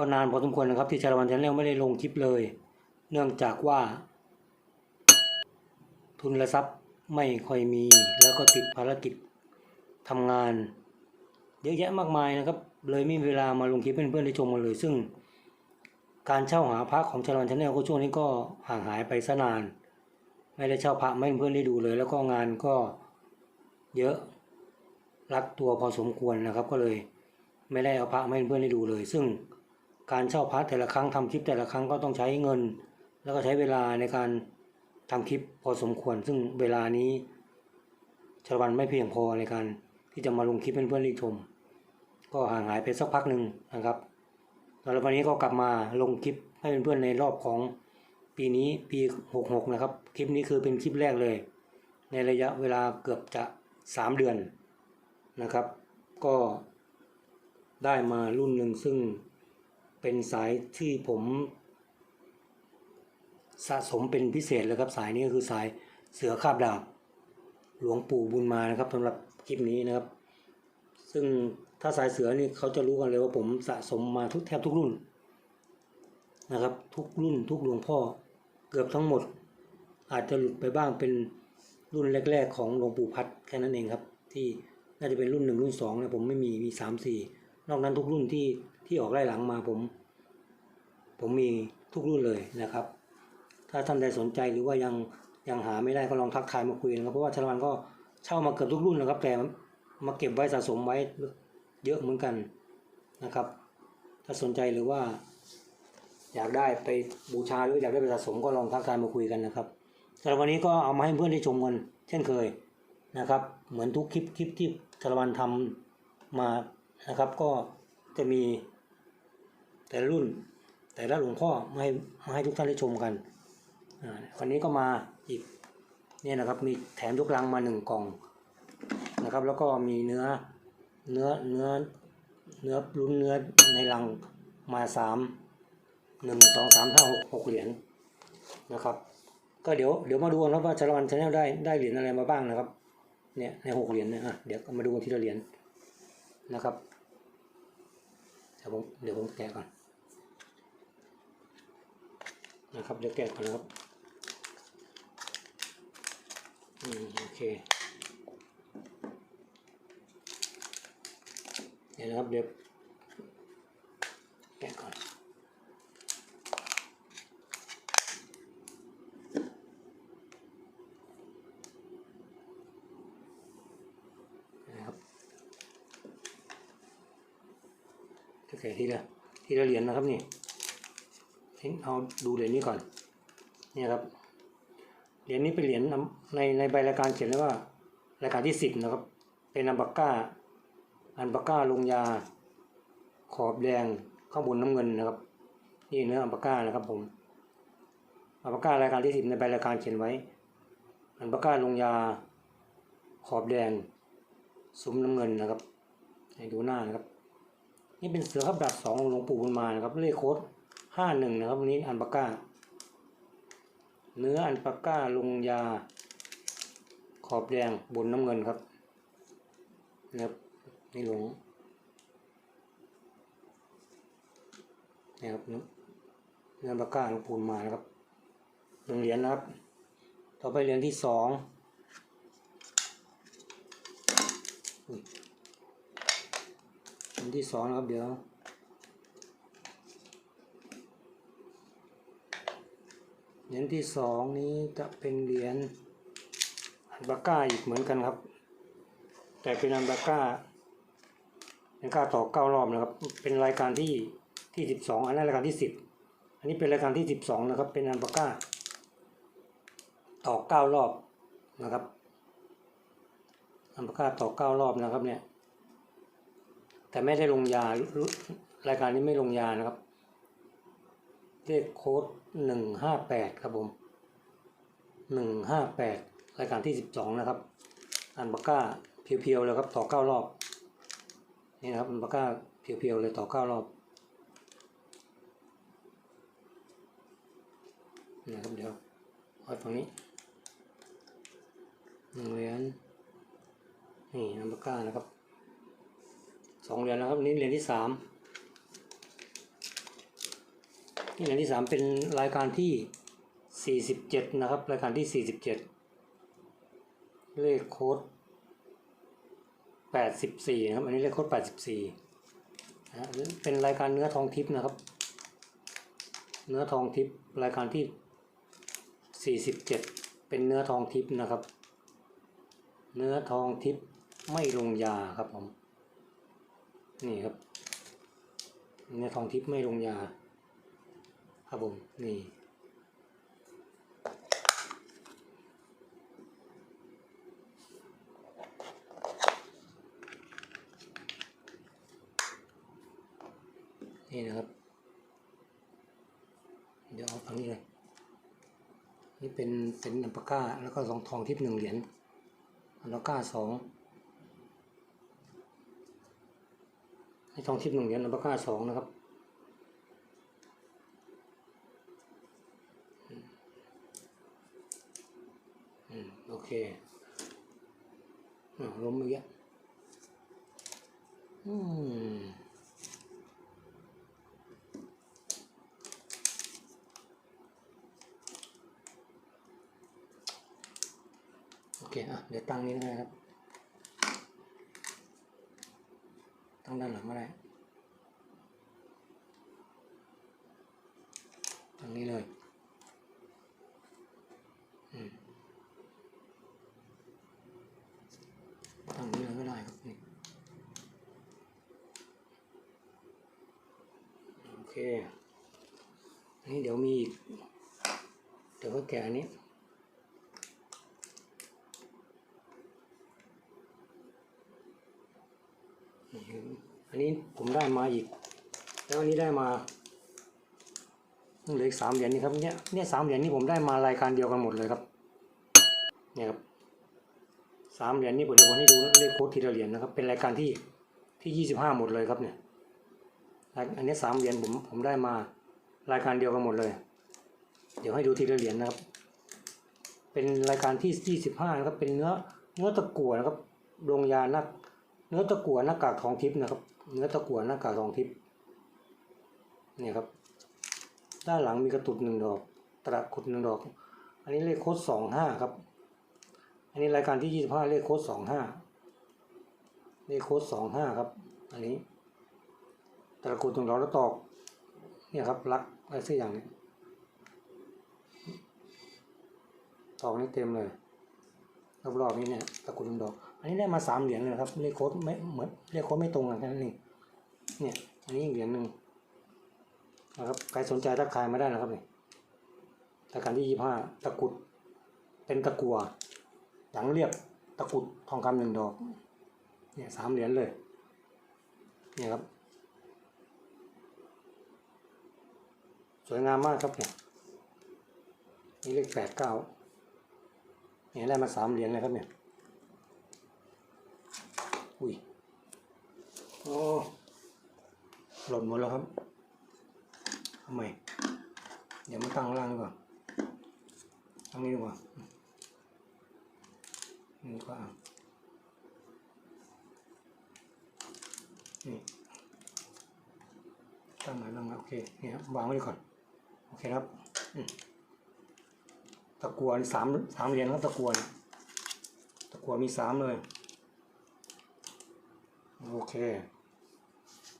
ก็นานพอสมควรนะครับที่ชาละวันชาแนลไม่ได้ลงคลิปเลย เนื่องจากว่า ทุนและทรัพย์ไม่ค่อยมี แล้วก็ติดภารกิจทำงาน เยอะแยะมากมายนะครับ เลยไม่มีเวลามาลงคลิปเพื่อนๆได้ชมกันเลย ซึ่ง การเช่าหาพระของชาละวันชาแนลก็ช่วงนี้ก็ห่างหายไปซะนาน ไม่ได้เช่าพระไม่ให้เพื่อนได้ดูเลย แล้วก็งานก็เยอะรัดตัวพอสมควรนะครับก็เลย ไม่ได้เอาพระไมาให้เพื่อนได้ดูเลย ซึ่ง การเช่าพระแต่ละครั้งทำคลิปแต่ละครั้งก็ต้องใช้เงิน แล้วก็ใช้เวลาในการทำคลิปพอสมควร ซึ่งเวลานี้ชาละวันไม่เพียงพอในการที่จะมาลงคลิปเพื่อนๆได้ชม ก็ห่างหายไปสักพักหนึ่งนะครับแล้ววันนี้ก็กลับมาลงคลิปให้เพื่อนๆในรอบของปีนี้ปี 66 นะครับ คลิปนี้คือเป็นคลิปแรกเลย ในระยะเวลาเกือบจะ 3 เดือนนะครับ ก็ได้มารุ่นหนึ่งซึ่ง เป็นสายที่ผมสะสมเป็นพิเศษเลยครับสายนี้ก็คือสายเสือคาบดาบ หลวงปู่บุญมานะครับสำหรับคลิปนี้นะครับ ซึ่งถ้าสายเสือนี่เขาจะรู้กันเลยว่าผมสะสมมาทุกแทบทุกรุ่นนะครับ ทุกรุ่นทุกหลวงพ่อเกือบทั้งหมด อาจจะหลุดไปบ้างเป็นรุ่นแรก ๆ ของหลวงปู่พัดแค่นั้นเองครับ ที่น่าจะเป็นรุ่นหนึ่งรุ่นสองนะผมไม่มีมีสามสี่นอกนั้นทุกรุ่นที่ ที่ออกไล่หลังมาผม ผมมีทุกรุ่นเลยนะครับ ถ้าท่านใดสนใจหรือว่ายังยังหาไม่ได้ก็ลองทักทายมาคุยนะครับเพราะว่าชาลวันก็เช่ามาเกือบทุกรุ่นนะครับ แต่มาเก็บไว้สะสมไว้เยอะเหมือนกันนะครับ ถ้าสนใจหรือว่า อยากได้ไปบูชาหรืออยากได้ไปสะสมก็ลองทักทายมาคุยกันนะครับสำหรับวันนี้ก็เอามาให้เพื่อนได้ชมกันเช่นเคยนะครับ เหมือนทุกคลิปคลิปที่ชาลวันทำมานะครับ ก็จะมี แต่รุ่นแต่ละหลวงพ่อมาให้มาให้ทุกท่านได้ชมกันอ่าวันนี้ก็มาอีกเนี่ยนะครับมีแถมยกลังมาหนึ่งกล่องนะครับ แล้วก็มีเนื้อเนื้อเนื้อเนื้อลุ้นเนื้อในลังมาสามหนึ่งสองสามห้าหกหกเหรียญนะครับ ก็เดี๋ยวเดี๋ยวมาดูกันครับว่าชาลวันชาแนลได้ได้เหรียญอะไรมาบ้างนะครับเนี่ยในหกเหรียญเนี่ยอะเดี๋ยวมาดูกันทีละเหรียญนะครับเดี๋ยวผมเดี๋ยวผมแกะก่อน นะครับเดี๋ยวแกะก่อนนะครับอืมโอเคเดี๋ยวนะครับเดี๋ยวแกะก่อนนะครับจะแกะทีละทีละเหรียญนะครับนี่ เอาดูเหรียญนี้ก่อนเนี่ยครับเหรียญนี้เป็นเหรียญในในใบรายการเขียนไว้ว่ารายการที่สิบนะครับ เป็นอันบักก้า อันบักก้าลงยา ขอบแดงข้างบนน้ำเงินนะครับ นี่เนื้ออันบักก้านะครับผมอันบักก้ารายการที่สิบในใบรายการเขียนไว้ อันบักก้าลงยา ขอบแดงซุ้มน้ำเงินนะครับให้ดูหน้านะครับ นี่เป็นเสือขับดับสองหลวงปู่บุญมานะครับเลขโค้ด ห้าหนึ่งนะครับวันนี้อันบักก้า เนื้ออันปาก้าลงยา ขอบแดงบนน้ำเงินครับนะครับนี่หลงนี่ครับเนื้อปาก้าลงปูนมานะครับหนึ่งเหรียญนะครับ ต่อไปเหรียญที่สองเหรียญที่สองนะครับเดี๋ยว เหรียญที่สองนี้จะเป็นเหรียญอันบาก้าอีกเหมือนกันครับ แต่เป็นอันบาก้าอันก้าต่อเก้ารอบนะครับ เป็นรายการที่ที่สิบสองอันนั้นรายการที่สิบอันนี้เป็นรายการที่สิบสองนะครับ เป็นอันบาก้าต่อเก้ารอบนะครับอันบาก้าต่อเก้ารอบนะครับเนี่ยแต่ไม่ได้ลงยารายการนี้ไม่ลงยานะครับ เลขโค้ดหนึ่งห้าแปดครับผมหนึ่งห้าแปดรายการที่สิบสองนะครับ อันบาก้าเพียวๆเลยครับต่อเก้ารอบ นี่นะครับอันบาก้าเพียวๆเลยต่อเก้ารอบนะครับเดี๋ยวไว้ฝั่งนี้หนึ่งเหรียญนี่อันบาก้านะครับสองเหรียญแล้วครับนี่เหรียญที่สาม นี่เหรียญที่สามเป็นรายการที่สี่สิบเจ็ดนะครับ รายการที่สี่สิบเจ็ดเลขโค้ดแปดสิบสี่นะครับ อันนี้เลขโค้ดแปดสิบสี่นะเป็นรายการเนื้อทองทิพย์นะครับ เนื้อทองทิพย์รายการที่สี่สิบเจ็ดเป็นเนื้อทองทิพย์นะครับ เนื้อทองทิพย์ไม่ลงยาครับผม นี่ครับ เนื้อทองทิพย์ไม่ลงยา ครับผมนี่นี่นะครับ เดี๋ยวเอาฝั่งนี้เลยนี่เป็นเป็นอัลปาก้า แล้วก็สองทองทิพย์หนึ่งเหรียญอัลปาก้าสองให้ทองทิพย์หนึ่งเหรียญอัลปาก้าสองนะครับ อืม โอ เคอ่าล้มอีกแล้วอืมโอเค อะ เดี๋ยวตั้งนี้นะครับ ตั้งด้านหลังก็ได้ตั้งนี้เลย อืม ตั้งนี้เลยก็ได้ครับนี่ โอเค อันนี้ เดี๋ยวก็แกะอันนี้อันนี้ผมได้มาอีก แล้วอันนี้ได้มาเหลืออีกสามเหรียญนี่ครับเนี่ยเนี่ยสามเหรียญนี่ผมได้มารายการเดียวกันหมดเลยครับเนี่ยครับสามเหรียญนี่ผมเดี๋ยวผมให้ดูเลขโค้ดทีละเหรียญนะครับเป็นรายการที่ที่ยี่สิบห้าหมดเลยครับเนี่ยรายอันนี้สามเหรียญผมผมได้มารายการเดียวกันหมดเลย เดี๋ยวให้ดูทีละเหรียญนะครับ เป็นรายการที่ยี่สิบห้านะครับ เป็นเนื้อเนื้อตะกั่วนะครับดวงยานัก เนื้อตะกั่วหน้ากากทองทิพย์นะครับ เนื้อตะกั่วหน้ากากทองทิพย์เนี่ยครับ ด้านหลังมีกระตุกหนึ่งดอก ตะกุดหนึ่งดอก อันนี้เลขโค้ดสองห้าครับ อันนี้รายการที่ยี่สิบห้าเลขโค้ดสองห้าเลขโค้ดสองห้าครับ อันนี้ตะกุดหนึ่งดอกแล้วตอกเนี่ยครับรักอะไรสักอย่างเนี่ย ตอกนี่เต็มเลยรอบๆนี้เนี่ยตะกุดหนึ่งดอก อันนี้ได้มาสามเหรียญเลยครับเลขโค้ดไม่เหมือนเลขโค้ดไม่ตรงกันแค่นั้นเองเนี่ย อันนี้อีกเหรียญหนึ่งนะครับใครสนใจทักทายมาได้นะครับเนี่ยรายการที่ยี่ห้าตะกุด เป็นตะกัวหลังเรียบตะกุดทองคำหนึ่งดอก เนี่ยสามเหรียญเลย เนี่ยครับ สวยงามมากครับเนี่ยนี่เลขแปดเก้า เนี่ยได้มาสามเหรียญเลยครับเนี่ย อุ้ย โอ้ หล่นหมดแล้วครับทำไมเดี๋ยวมาตั้งล่างดีกว่าตั้งนี้ดีกว่านี่กว่าอะนี่ตั้งไหนตั้งไหนโอเค นี่ครับวางไว้ก่อน โอเคครับอืม ตะกัวนี่สามสามเหรียญครับตะกัวน ตะกัวมีสามเลย โอเค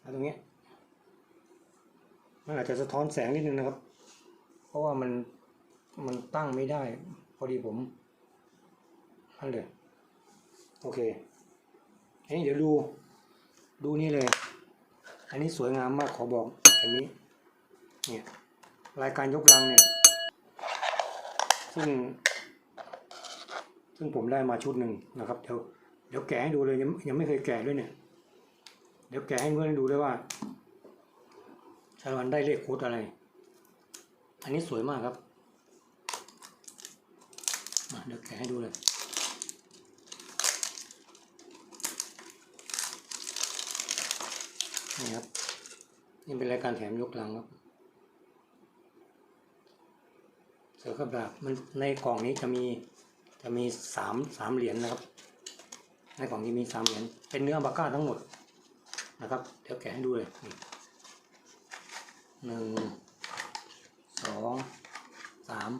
แล้วตรงนี้มันอาจจะสะท้อนแสงนิดนึงนะครับ เพราะว่ามันมันตั้งไม่ได้ พอดีผมนั่นเลยโอเคอันนี้เดี๋ยวดูดูนี่เลย อันนี้สวยงามมากขอบอกอันนี้เนี่ยรายการยกลังเนี่ย ซึ่ง ซึ่งผมได้มาชุดหนึ่งนะครับเดี๋ยวเดี๋ยวแกะให้ดูเลยยังยังไม่เคยแกะด้วยเนี่ย เดี๋ยวแกะให้เพื่อนดูด้วยว่าชาวันได้เลขโค้ดอะไร อันนี้สวยมากครับมาเดี๋ยวแกะให้ดูเลยนี่ครับ นี่เป็นรายการแถมยกลังครับ เสือกับดาบมันในกล่องนี้จะมีจะมีสามสามเหรียญนะครับ ในกล่องนี้มีสามเหรียญเป็นเนื้ออัลปาก้าทั้งหมดนะครับ เดี๋ยวแกะให้ดูเลยหนึ่งสองสาม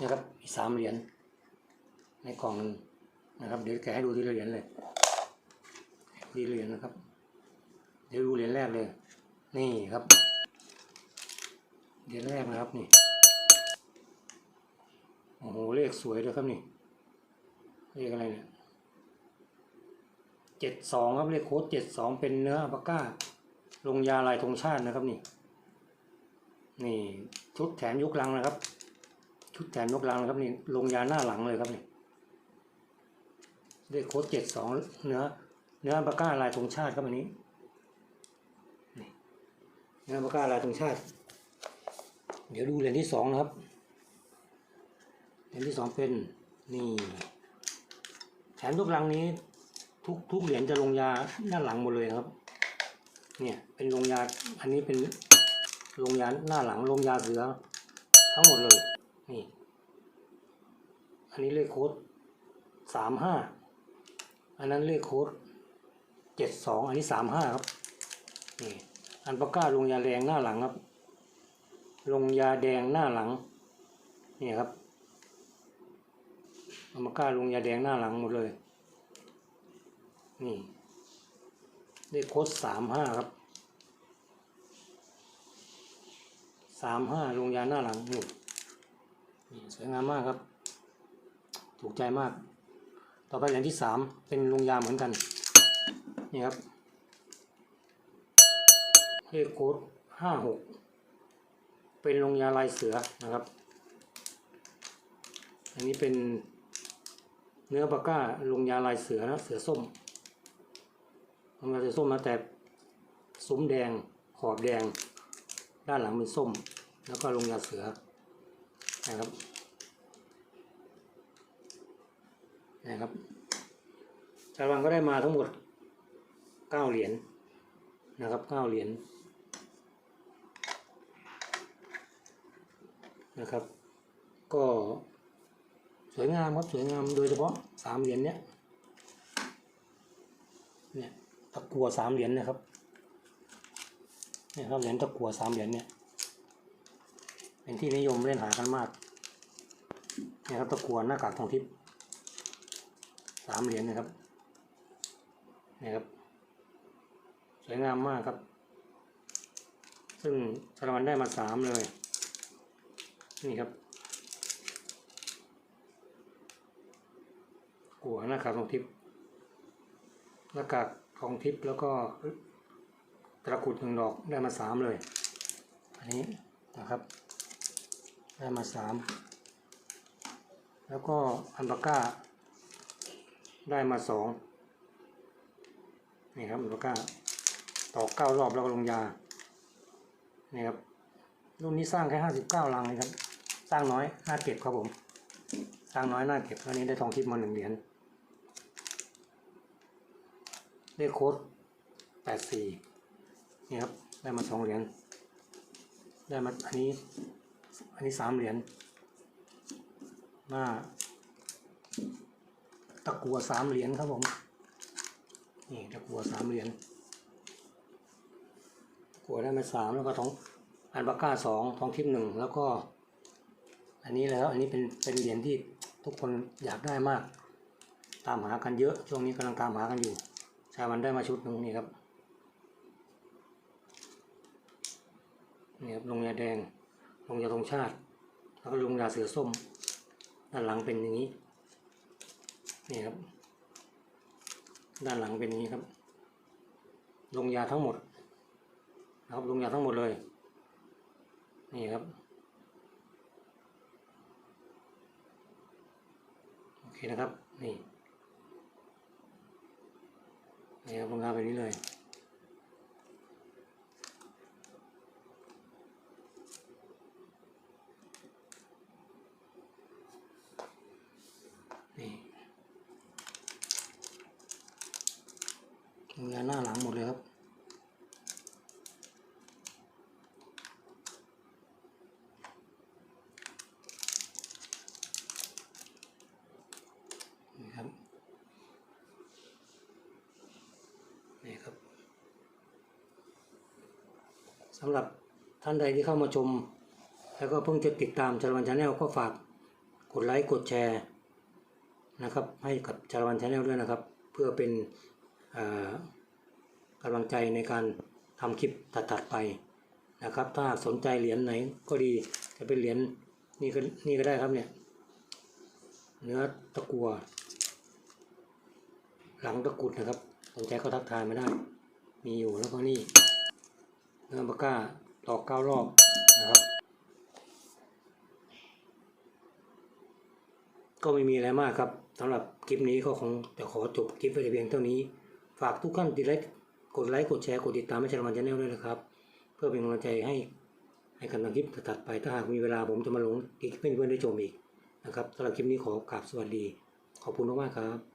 นะครับมีสามเหรียญในกล่องนึงนะครับ เดี๋ยวแกะให้ดูทีละเหรียญเลยทีละเหรียญนะครับ เดี๋ยวดูเหรียญแรกเลย นี่ครับเหรียญแรกนะครับนี่ โอ้โหเลขสวยด้วยครับนี่ เลขอะไรเนี่ยเจ็ดสองครับเลขโค้ดเจ็ดสองเป็นเนื้ออัปาก้า ลงยาลายธงชาตินะครับนี่ นี่ชุดแถมยกลังนะครับ ชุดแถมยกลังนะครับนี่ลงยาหน้าหลังเลยครับนี่เลขโค้ดเจ็ดสองเนื้อเนื้ออัปาก้าลายธงชาติครับอันนี้เนื้ออัลปาก้าลายธงชาติ เดี๋ยวดูเหรียญที่สองนะครับ เหรียญที่สองเป็นนี่แถมยกลังนี้ทุกทุกเหรียญจะลงยาหน้าหลังหมดเลยครับ เนี่ยเป็นลงยาอันนี้เป็นลงยาหน้าหลังลงยาเสือ ทั้งหมดเลยนี่อันนี้เลขโค้ดสามห้าอันนั้นเลขโค้ดเจ็ดสองอันนี้สามห้าครับนี่อันปากก้าลงยาแดงหน้าหลังครับ ลงยาแดงหน้าหลังนี่ครับ เอันปาก้าลงยาแดงหน้าหลังหมดเลย นี่เลขโค้ดสามห้าครับสามห้าลงยาหน้าหลังนี่นี่สวยงามมากครับ ถูกใจมาก ต่อไปเหรียญที่สามเป็นลงยาเหมือนกัน นี่ครับเลขโค้ดห้าหกเป็นลงยาลายเสือนะครับ อันนี้เป็น เนื้อปากก้าลงยาลายเสือนะเสือส้มลงยาเสือส้มนะแต่ซุ้มแดงขอบแดง ด้านหลังเป็นส้ม แล้วก็ลงยาเสือนะครับนะครับจารวังก็ได้มาทั้งหมดเก้าเหรียญนะครับเก้าเหรียญนะครับ ก็ สวยงามครับสวยงามโดยเฉพาะสามเหรียญเนี้ยเนี่ยตะกัวสามเหรียญนะครับเนี่ยครับเหรียญตะกัวสามเหรียญเนี่ยเป็นที่นิยมเล่นหากันมากเนี่ยครับตะกัวหน้ากากทองทิพย์สามเหรียญนะครับเนี่ยครับสวยงามมากครับ ซึ่งชาละวันได้มาสามเลยนี่ครับ กัวหน้ากากทองทิพย์หน้ากากทองทิพย์แล้วก็ตะกรุดหนึ่งดอกได้มาสามเลย อันนี้นะครับ ได้มาสามแล้วก็อันปาก้า ได้มาสองนี่ครับอันปาก้าตอกเก้ารอบแล้วก็ลงยานี่ครับรุ่นนี้สร้างแค่ห้าสิบเก้าลังเลยครับ สร้างน้อยน่าเก็บครับผม สร้างน้อยน่าเก็บอันนี้ได้ทองทิพย์มาหนึ่งเหรียญ เลขโค้ดแปดสี่นี่ครับ ได้มาสองเหรียญ ได้มาอันนี้ อันนี้สามเหรียญ หน้า ตะกัวสามเหรียญครับผม นี่ตะกัวสามเหรียญตะกัวได้มาสามแล้วก็ทองอันบาก้าสองทองทิพย์หนึ่งแล้วก็ อันนี้แล้วอันนี้เป็นเป็นเหรียญที่ทุกคนอยากได้มาก ตามหากันเยอะ ช่วงนี้กำลังตามหากันอยู่าวันได้มาชุดหนึ่งนี่ครับ นี่ครับลงยาแดง ลงยาธงชาติ แล้วก็ลงยาเสือส้ม ด้านหลังเป็นอย่างนี้ นี่ครับ ด้านหลังเป็นอย่างนี้ครับ ลงยาทั้งหมดนะครับลงยาทั้งหมดเลย นี่ครับ โอเคนะครับ นี่ นี่ครับลงยาแบบนี้เลย นี่ลงยาหน้าหลังหมดเลยครับ นี่ครับ นี่ครับ สำหรับท่านใดที่เข้ามาชม แล้วก็เพิ่งจะติดตามจารวันชาแนลก็ฝากกดไลค์กดแชร์นะครับ ให้กับจารวันชาแนลด้วยนะครับ เพื่อเป็นกำลังใจในการทำคลิปถัดๆไปนะครับ ถ้าสนใจเหรียญไหนก็ดีจะเป็นเหรียญนี่ก็นี่ก็ได้ครับเนี่ยเนื้อตะกัว หลังตะกุดนะครับสนใจก็ทักทายมาได้ มีอยู่แล้วก็นี่ เนื้อปากก้าตอกเก้ารอบนะครับก็ไม่มีอะไรมากครับสำหรับคลิปนี้ก็คงจะขอจบคลิปไว้เพียงเท่านี้ ฝากทุกท่านติดไลค์กดไลค์กดแชร์กดติดตามให้ช anel มันชาแนลด้วยนะครับ เพื่อเป็นกำลังใจให้ให้กันทำคลิปถัดไปถ้าหากมีเวลาผมจะมาลงอีกให้เพื่อนๆได้ชมอีกนะครับสำหรับคลิปนี้ขอกราบสวัสดี ขอบคุณมากๆครับ